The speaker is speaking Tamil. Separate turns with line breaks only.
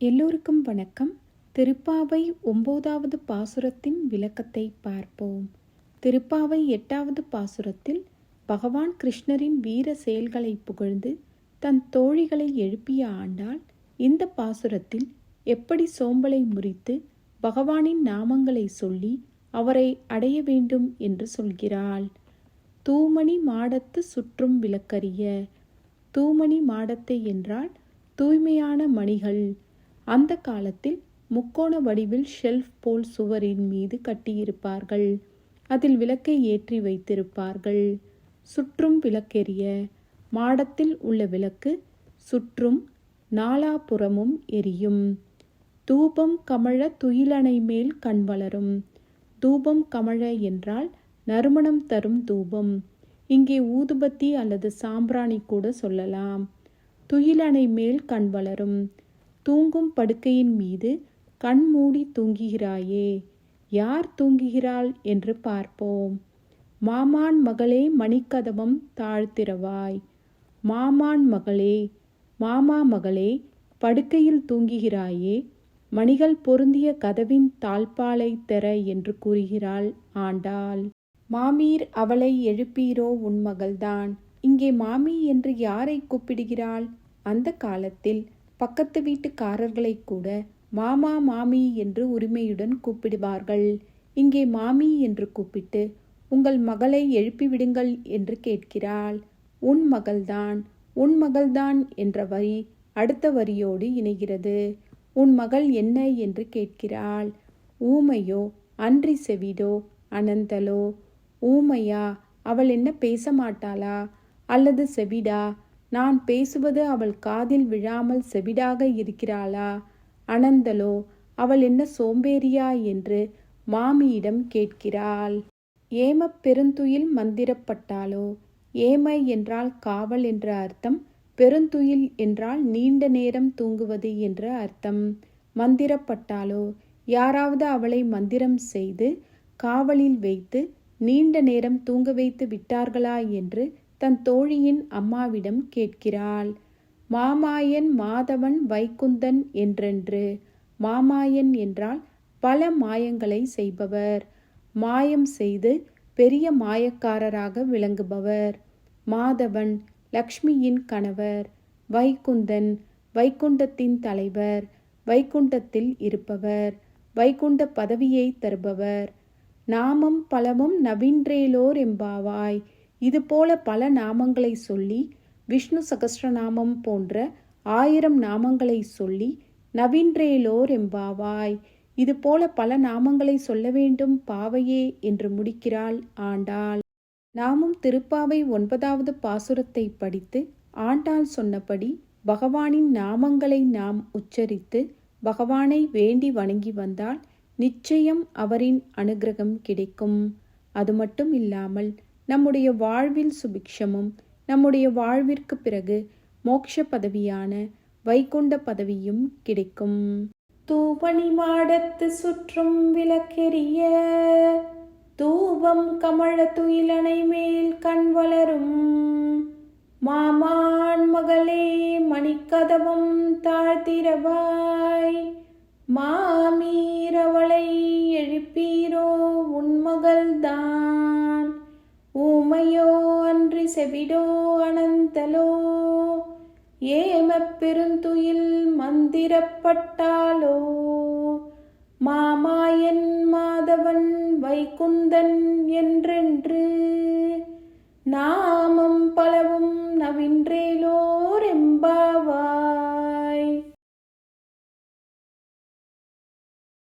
எல்லோருக்கும் வணக்கம். திருப்பாவை ஒன்பதாவது பாசுரத்தின் விளக்கத்தை பார்ப்போம். திருப்பாவை எட்டாவது பாசுரத்தில் பகவான் கிருஷ்ணரின் வீர செயல்களை புகழ்ந்து தன் தோழிகளை எழுப்பிய ஆண்டால் இந்த பாசுரத்தில் எப்படி சோம்பலை முறித்து பகவானின் நாமங்களை சொல்லி அவரை அடைய வேண்டும் என்று சொல்கிறாள். தூமணி மாடத்து சுற்றும் விளக்கரிய தூமணி மாடத்தை என்றால் தூய்மையான மணிகள் அந்த காலத்தில் முக்கோண வடிவில் ஷெல்ஃப் போல் சுவரின் மீது கட்டியிருப்பார்கள். அதில் விளக்கை ஏற்றி வைத்திருப்பார்கள். சுற்றும் விளக்கெரிய மாடத்தில் உள்ள விளக்கு சுற்றும் நாலாபுறமும் எரியும். தூபம் கமழ துயிலணை மேல் கண் வளரும். தூபம் கமழ என்றால் நறுமணம் தரும் தூபம். இங்கே ஊதுபத்தி அல்லது சாம்பிராணி கூட சொல்லலாம். துயிலணை மேல் கண் வளரும். தூங்கும் படுக்கையின் மீது கண் மூடி தூங்குகிறாயே யார் தூங்குகிறாள் என்று பார்ப்போம். மாமான் மகளே மணிக்கதவம் தாழ்த்திரவாய் மாமான் மகளே மாமா மகளே படுக்கையில் தூங்குகிறாயே மணிகள் பொருந்திய கதவின் தாழ்பாலை தெர என்று கூறுகிறாள் ஆண்டாள். மாமீர் அவளை எழுப்பீரோ உன் மகள்தான். இங்கே மாமி என்று யாரை கூப்பிடுகிறாள்? அந்த காலத்தில் பக்கத்து வீட்டுக்காரர்களை கூட மாமா மாமி என்று உரிமையுடன் கூப்பிடுவார்கள். இங்கே மாமி என்று கூப்பிட்டு உங்கள் மகளை எழுப்பிவிடுங்கள் என்று கேட்கிறாள். உன் மகள்தான் உன் மகள்தான் என்ற வரி அடுத்த வரியோடு இணைகிறது. உன் மகள் என்ன? என்று கேட்கிறாள். ஊமையோ அன்றி செவிடோ அனந்தலோ ஊமையா அவள் என்ன பேச மாட்டாளா? அல்லது செவிடா? நான் பேசுவது அவள் காதில் விழாமல் செவிடாக இருக்கிறாளா? அனந்தலோ அவள் என்ன சோம்பேறியா என்று மாமியிடம் கேட்கிறாள். ஏம பெருந்துயில் மந்திரப்பட்டாளோ? ஏமை என்றால் காவல் என்ற அர்த்தம் பெருந்துயில் என்றால் நீண்ட நேரம் தூங்குவது என்ற அர்த்தம். மந்திரப்பட்டாலோ யாராவது அவளை மந்திரம் செய்து காவலில் வைத்து நீண்ட நேரம் தூங்க வைத்து விட்டார்களா என்று தன் தோழியின் அம்மாவிடம் கேட்கிறாள் மாமாயன் மாதவன் வைகுந்தன் என்றென்று. மாமாயன் என்றால் பல மாயங்களை செய்பவர். மாயம் செய்து பெரிய மாயக்காரராக விளங்குபவர். மாதவன் லக்ஷ்மியின் கணவர். வைகுந்தன் வைகுண்டத்தின் தலைவர். வைகுண்டத்தில் இருப்பவர். வைகுண்ட பதவியை தருபவர். நாமம் பலமும் நவீன்றேலோர் எம்பாவாய் இதுபோல பல நாமங்களை சொல்லி விஷ்ணு சகஸ்ரநாமம் போன்ற ஆயிரம் நாமங்களை சொல்லி நவீன்றேலோர் எம்பாவாய். இதுபோல பல நாமங்களை சொல்ல வேண்டும் பாவையே என்று முடிக்கிறாள் ஆண்டாள். நாமும் திருப்பாவை ஒன்பதாவது பாசுரத்தை படித்து ஆண்டாள் சொன்னபடி பகவானின் நாமங்களை நாம் உச்சரித்து பகவானை வேண்டி வணங்கி வந்தால் நிச்சயம் அவரின் அனுகிரகம் கிடைக்கும். அது மட்டும் இல்லாமல் நம்முடைய வாழ்வில் சுபிக்ஷமும் நம்முடைய வாழ்விற்கு பிறகு மோட்ச பதவியான வைகுண்ட பதவியும் கிடைக்கும். தூபணி மாடத்து சுற்றும் விளக்கெரிய தூபம் கமழ துயிலனை மேல் கண் வளரும். மாமான் மகளே மணிக்கதவம் தாழ்த்திரவாய் மா செவிடோ அனந்தலோ? ஏம பெருந்துயில் மந்திரப்பட்டாலோ? மாமாயன் மாதவன் வைகுந்தன் என்றென்று நாமம் நான்